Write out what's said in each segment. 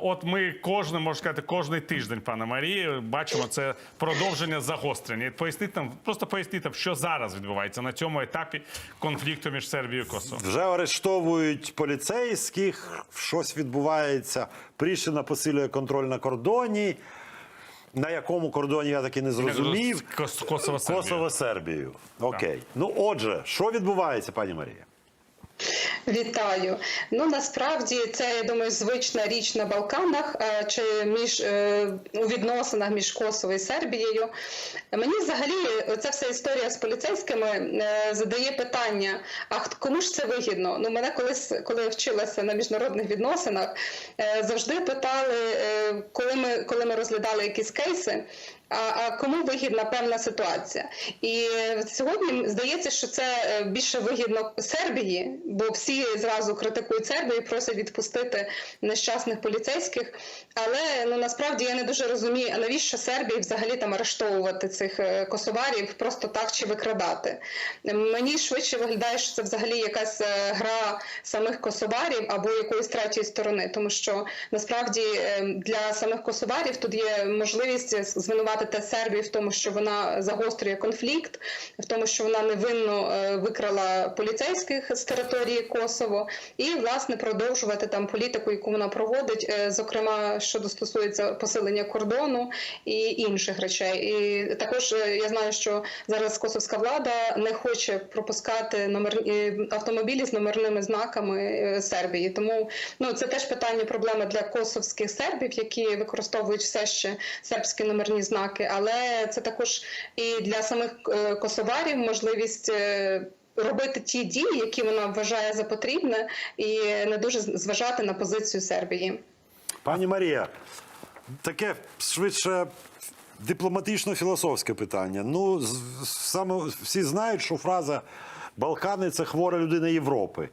От ми кожен, можна сказати, кожний тиждень, пане Марії, бачимо це продовження загострення. Поясніть нам, просто поясніть нам, що зараз відбувається на цьому етапі конфлікту між Сербією і Косово. Вже арештовують поліцейських, щось відбувається. Пріщина посилює контроль на кордоні. На якому кордоні я таки не зрозумів. Кос- Косово Сербію. Окей. Ну, отже, що відбувається, пані Марія? Вітаю. Ну насправді це я думаю звична річ на Балканах е, чи між е, у відносинах між Косово і Сербією. Мені взагалі ця вся історія з поліцейськими е, задає питання: а кому ж це вигідно? Ну мене колись, коли я вчилася на міжнародних відносинах, завжди питали, коли ми коли ми розглядали якісь кейси. А, кому вигідна певна ситуація? І сьогодні здається, що це е, більше вигідно Сербії, бо всі зразу критикують Сербію, просять відпустити нещасних поліцейських. Але ну насправді я не дуже розумію, а навіщо Сербії взагалі там арештовувати цих е, косоварів просто так чи викрадати? Мені швидше виглядає, що це взагалі якась е, гра самих косоварів або якоїсь третьої сторони, тому що насправді для самих косоварів тут є можливість звинуватити Сербію в тому, що вона загострює конфлікт, в тому, що вона невинно е, викрала поліцейських з території Косово, і власне продовжувати там політику, яку вона проводить, е, зокрема щодо стосується посилення кордону і інших речей. І також е, я знаю, що зараз косовська влада не хоче пропускати номер автомобілі з номерними знаками Сербії. Тому ну це теж питання проблеми для косовських сербів, які використовують все ще сербські номерні знаки, але це також і для самих е, косоварів можливість. е, Робити ті дії, які вона вважає за потрібне, і не дуже зважати на позицію Сербії. Пані Марія, таке швидше дипломатично-філософське питання. Ну, саме всі знають, що фраза Балкани це хвора людина Європи.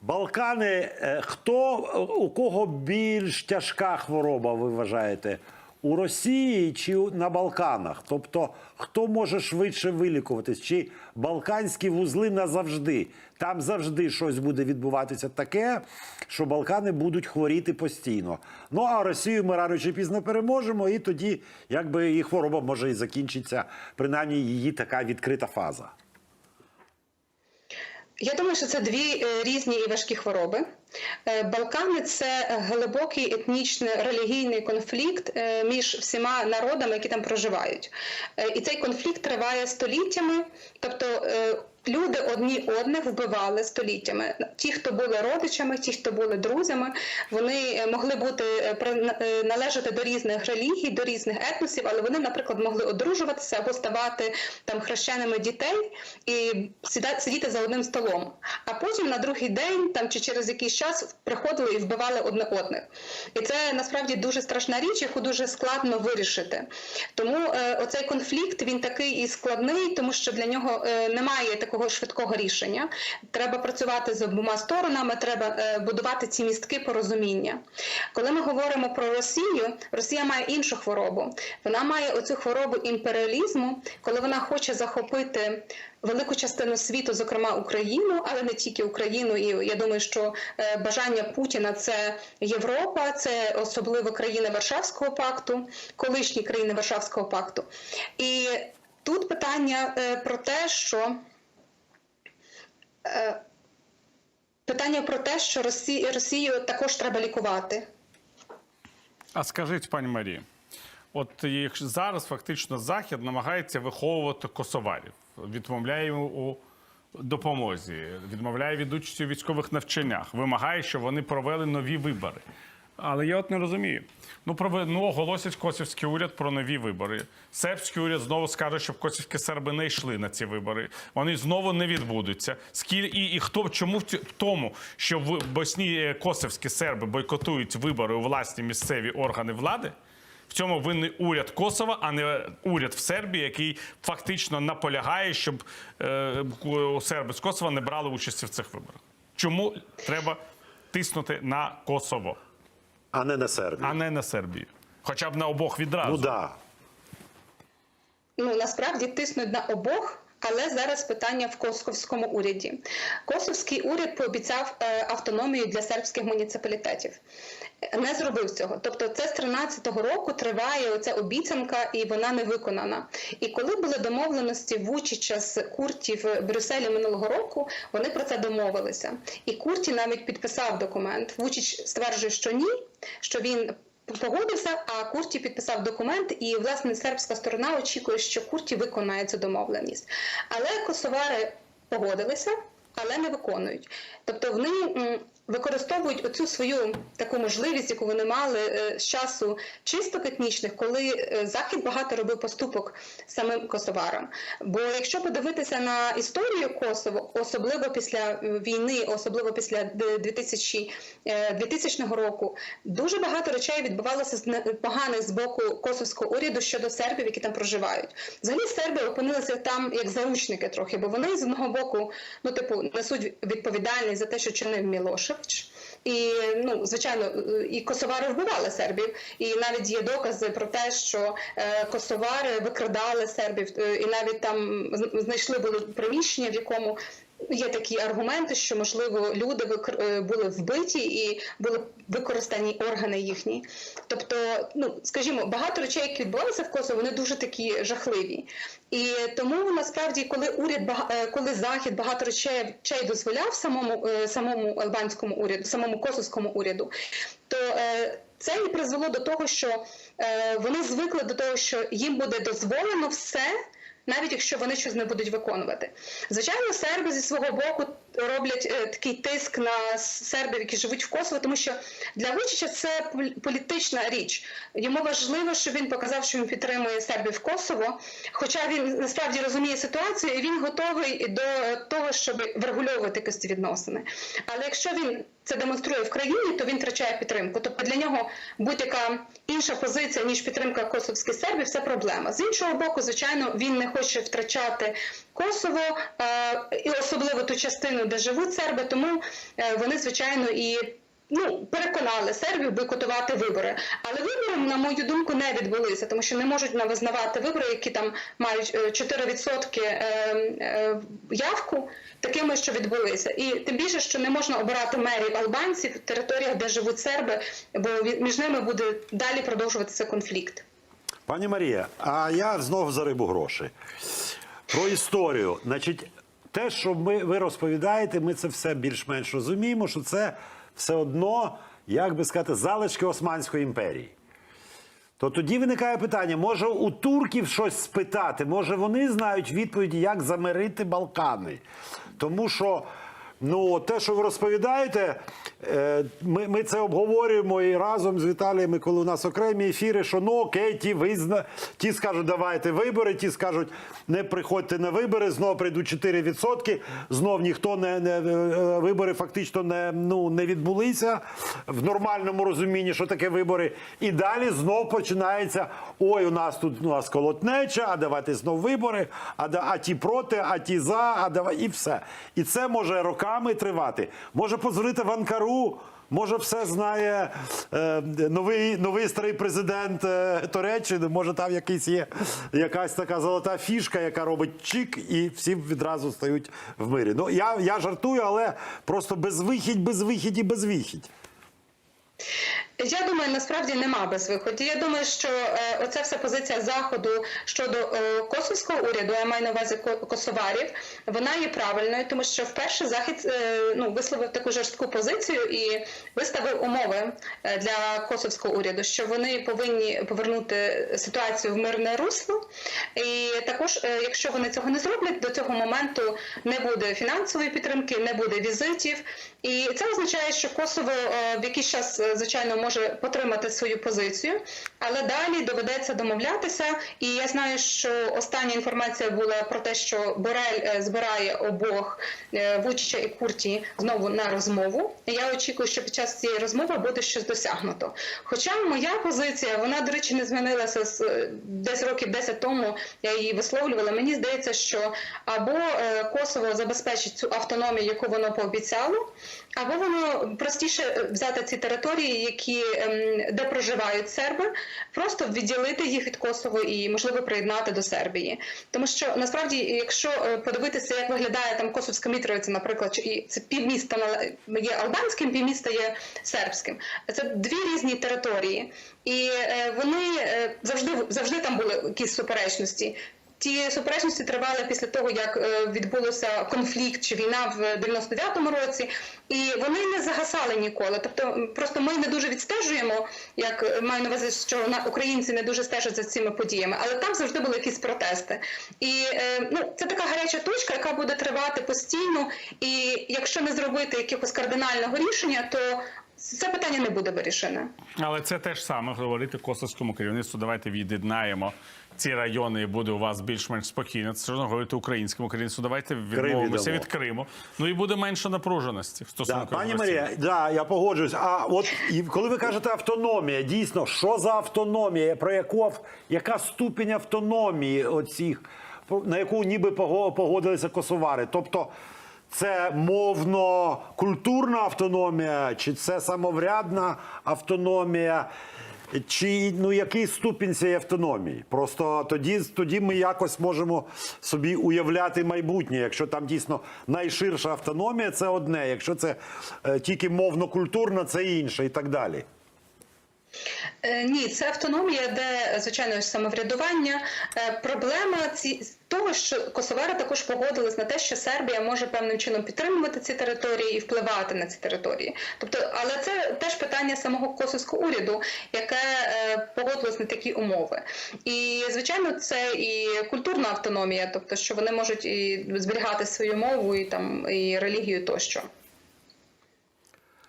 Балкани, е, хто у кого більш тяжка хвороба, ви вважаєте? У Росії чи на Балканах? Тобто, хто може швидше вилікуватись? Чи балканські вузли назавжди? Там завжди щось буде відбуватися таке, що Балкани будуть хворіти постійно. Ну а Росію ми рано чи пізно переможемо, і тоді якби і хвороба може і закінчиться, принаймні її така відкрита фаза. Я думаю, що це дві е, різні і важкі хвороби. Е, Балкани це глибокий етнічний релігійний конфлікт е, між всіма народами, які там проживають. І цей конфлікт триває століттями, тобто люди одні одних вбивали століттями. Ті, хто були родичами, ті, хто були друзями, вони е, могли бути е, е, належати до різних релігій, до різних етносів, але вони, наприклад, могли одружуватися або ставати там хрещеними дітей і сидіти за одним столом. А потім на другий день там чи через якийсь час приходили і вбивали одне одних. І це насправді дуже страшна річ, яку дуже складно вирішити. Тому е, оцей конфлікт він такий і складний, тому що для нього е, немає такого швидкого рішення. Треба працювати з обома сторонами, треба е, будувати ці містки порозуміння. Коли ми говоримо про Росію, Росія має іншу хворобу. Вона має оцю хворобу імперіалізму, коли вона хоче захопити велику частину світу, зокрема Україну, але не тільки Україну. І я думаю, що е, бажання Путіна це Європа, це особливо країни Варшавського пакту, колишні країни Варшавського пакту. І тут питання е, про те, що питання про те, що Росі- Росію також треба лікувати. А скажіть, пані Марії, от їх зараз фактично Захід намагається виховувати косоварів, відмовляє у допомозі, відмовляє від участі у військових навчаннях, вимагає, щоб вони провели нові вибори. Але я от не розумію. Ну, прове- ну оголосять косівський уряд про нові вибори. Сербський уряд знову скаже, щоб косівські серби не йшли на ці вибори. Вони знову не відбудуться. Скіль і, і хто чому в тому, що в Босні е, косівські серби бойкотують вибори у власні місцеві органи влади? В цьому винний уряд Косова, а не уряд в Сербії, який фактично наполягає, щоб е, серби з Косова не брали участі в цих виборах. Чому треба тиснути на Косово, А не на Сербію. а не на Сербію? Хоча б на обох відразу. Ну так. Да. ну насправді тиснуть на обох, Але зараз питання в косовському уряді. Косовський уряд пообіцяв е, автономію для сербських муніципалітетів. Не зробив цього. Тобто, це з 13-го року триває оця обіцянка, і вона не виконана. І коли були домовленості Вучича з Курті в Брюсселі минулого року, вони про це домовилися. І Курті навіть підписав документ. Вучич стверджує, що ні, що він погодився, а Курті підписав документ, і власне сербська сторона очікує, що Курті виконає цю домовленість. Але косовари погодилися, але не виконують. Тобто вони використовують оцю свою таку можливість, яку вони мали е, з часу чисток етнічних, коли е, захід багато робив поступок самим косоварам. Бо якщо подивитися на історію Косово, особливо після е, війни, особливо після д- 2000, е, 2000 року, дуже багато речей відбувалося з не- поганих з боку косовського уряду щодо сербів, які там проживають. Взагалі серби опинилися там як заручники трохи, бо вони з одного боку, ну типу, несуть відповідальність за те, що чинив Мілошевич. І ну звичайно, і косовари вбивали сербів, і навіть є докази про те, що е, косовари викрадали сербів, е, і навіть там знайшли було приміщення, в якому є такі аргументи, що можливо люди е, були вбиті і були використані органи їхні. Тобто, ну скажімо, багато речей, які відбувалися в Косово, вони дуже такі жахливі. І тому насправді, коли уряд е, коли захід багато речей дозволяв самому е, самому албанському уряду, самому косовському уряду, то це і призвело до того, що вони звикли до того, що їм буде дозволено все. Навіть якщо вони щось не будуть виконувати, звичайно, серби зі свого боку роблять е, такий тиск на сербів, які живуть в Косово, тому що для Вучича це пол- політична річ. Йому важливо, щоб він показав, що він підтримує сербів в Косово. Хоча він насправді розуміє ситуацію, і він готовий до того, щоб врегульовувати якісь відносини. Але якщо він це демонструє в країні, то він втрачає підтримку. Тобто для нього будь-яка інша позиція ніж підтримка косовських сербів це проблема. З іншого боку, звичайно, він не хоче втрачати Косово е, і особливо ту частину, де живуть серби, тому е, вони звичайно і. Ну, переконали сербів бойкотувати вибори, але вибори, на мою думку, не відбулися, тому що не можуть визнавати вибори, які там мають е, 4% е, е, явку, такими, що відбулися. І тим більше, що не можна обирати мерів албанців в територіях, де живуть серби, бо між ними буде далі продовжуватися конфлікт. Пані Марія, а я знову за рибу гроші. Про історію. Значить, те, що ми, ви розповідаєте, ми це все більш-менш розуміємо, що це все одно, як би сказати, залишки Османської імперії. То тоді виникає питання: може у турків щось спитати, може вони знають відповіді, як замирити Балкани. Тому що ну, те, що ви розповідаєте, е, ми, ми це обговорюємо і разом з Віталієм, коли у нас окремі ефіри, що ну окей, ті визна, ті скажуть, давайте вибори, ті скажуть, не приходьте на вибори, знов прийдуть 4%, знов ніхто не, не е, вибори фактично не, ну, не відбулися в нормальному розумінні, що таке вибори. І далі знов починається: ой, у нас тут у нас колотнеча, а давайте знов вибори, а, а ті проти, а ті за, а давай і все. І це може роками тривати. Може позвонити в Анкару. Може, все знає е, новий, новий старий президент е, Туреччини. Може, там якийсь є якась така золота фішка, яка робить чик, і всі відразу стають в мирі. Ну я, я жартую, але просто безвихідь, безвихідь і безвихідь. Я думаю, насправді нема безвиходу. Я думаю, що е, оця вся позиція заходу щодо е, косовського уряду, я маю на увазі косоварів, вона є правильною, тому що вперше захід е, ну висловив таку жорстку позицію і виставив умови для косовського уряду, що вони повинні повернути ситуацію в мирне русло. І також, якщо вони цього не зроблять, до цього моменту не буде фінансової підтримки, не буде візитів. І це означає, що Косово е, в якийсь час, е, звичайно, може потримати свою позицію, але далі доведеться домовлятися. І я знаю, що остання інформація була про те, що Борель е, збирає обох Вучича і Курті знову на розмову. Я очікую, що під час цієї розмови буде щось досягнуто. Хоча моя позиція, вона, до речі, не змінилася з десь років 10 тому. Я її висловлювала. Мені здається, що або Косово забезпечить цю автономію, яку воно пообіцяло, або воно простіше взяти ці території, які ем, де проживають серби, просто відділити їх від Косово і можливо приєднати до Сербії. Тому що насправді, якщо е, подивитися, як виглядає там Косовська Мітровиця, наприклад, і це півміста є албанським, півміста є сербським. Це дві різні території, і е, вони е, завжди завжди там були якісь суперечності. Ті суперечності тривали після того, як е, відбулося конфлікт чи війна в 99-му році, і вони не загасали ніколи. Тобто, просто ми не дуже відстежуємо, як е, маю на увазі, що українці не дуже стежать за цими подіями, але там завжди були якісь протести. І е, ну, це така гаряча точка, яка буде тривати постійно. І якщо не зробити якогось кардинального рішення, то це питання не буде вирішене. Але це теж саме говорити косовському керівництву. Давайте від'єднаємо ці райони, і буде у вас більш-менш спокійно. Це ж одно говорити українському керівництву. Давайте відмовимося від Криму. Ну і буде менше напруженості в Да, пані Марія, да, я погоджуюсь. А от і коли ви кажете автономія, дійсно, що за автономія? Про яку яка ступінь автономії оцих, на яку ніби пого- погодилися косовари? Тобто це мовно-культурна автономія, чи це самоврядна автономія? Чи ну який ступінь цієї автономії? Просто тоді, тоді ми якось можемо собі уявляти майбутнє. Якщо там дійсно найширша автономія, це одне. Якщо це е, тільки мовно-культурна, це інше і так далі. Е, Ні, це автономія, де звичайно самоврядування. Е, Проблема ці того, що Косовари також погодились на те, що Сербія може певним чином підтримувати ці території і впливати на ці території. Тобто, але це теж питання самого косовського уряду, яке е, погодилось на такі умови. І звичайно, це і культурна автономія, тобто що вони можуть і зберігати свою мову і там і релігію тощо.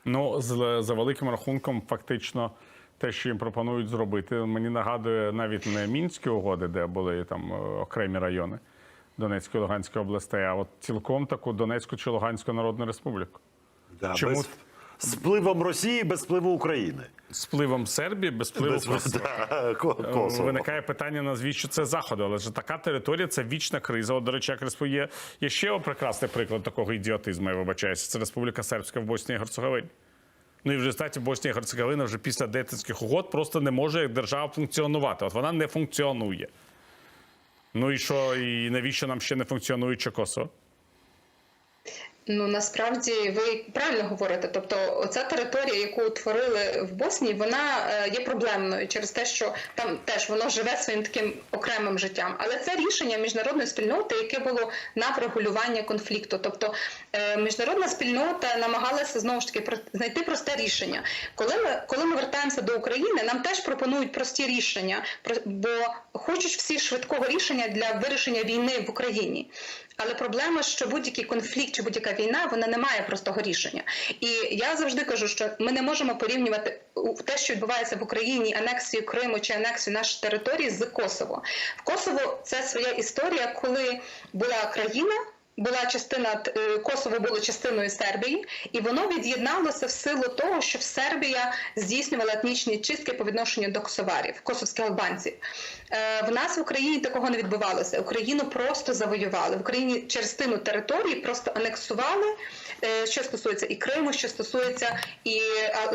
Ну, за великим рахунком, фактично, те, що їм пропонують зробити, мені нагадує навіть не мінські угоди, де були там е, окремі райони Донецької і Луганської областей, а от цілком таку Донецьку чи Луганську Народну Республіку. Да, Чому? Без, з впливом Росії, без впливу України. З впливом Сербії, без впливу Без, Косово. да, Косово. Виникає питання, назвіщо це заходу, але ж така територія це вічна криза. От, до речі, як Респу- є, є ще прекрасний приклад такого ідіотизму, я вибачаюся. Це Республіка Сербська в Боснії і Герцеговині. Ну і в результаті Боснія і Герцеговина вже після Дейтинських угод просто не може як держава функціонувати. От вона не функціонує. Ну і що, і навіщо нам ще не функціонуюче Косово? Ну насправді ви правильно говорите. Тобто, оця територія, яку утворили в Боснії, вона е, є проблемною через те, що там теж воно живе своїм таким окремим життям. Але це рішення міжнародної спільноти, яке було на врегулювання конфлікту. Тобто е, міжнародна спільнота намагалася знову ж таки знайти просте рішення. Коли ми коли ми вертаємося до України, нам теж пропонують прості рішення, бо хочуть всі швидкого рішення для вирішення війни в Україні. Але проблема, що будь-який конфлікт чи будь-яка війна, вона не має простого рішення. І я завжди кажу, що ми не можемо порівнювати те, що відбувається в Україні, анексію Криму чи анексію нашої території з Косово. В Косово це своя історія, коли була країна. Була частина е, Косово було частиною Сербії, і воно від'єдналося в силу того, що Сербія здійснювала етнічні чистки по відношенню до косоварів, косовських албанців. Е, В нас в Україні такого не відбувалося. Україну просто завоювали. В Україні частину території просто анексували. е, Що стосується і Криму, що стосується і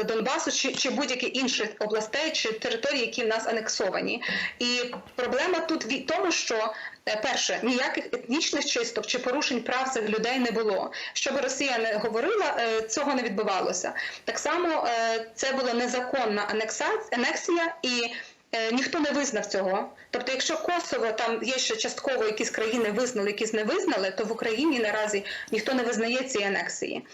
Донбасу, чи, чи будь-яких інших областей чи територій, які в нас анексовані. І проблема тут в тому, що перше ніяких етнічних чисток чи порушень прав цих людей не було. Щоб Росія не говорила, е, цього не відбувалося. Так само е, це була незаконна анексія і. Е, Ніхто не визнав цього. Тобто, якщо Косово там є ще частково якісь країни визнали, якісь не визнали, то в Україні наразі ніхто не визнає цієї анексії.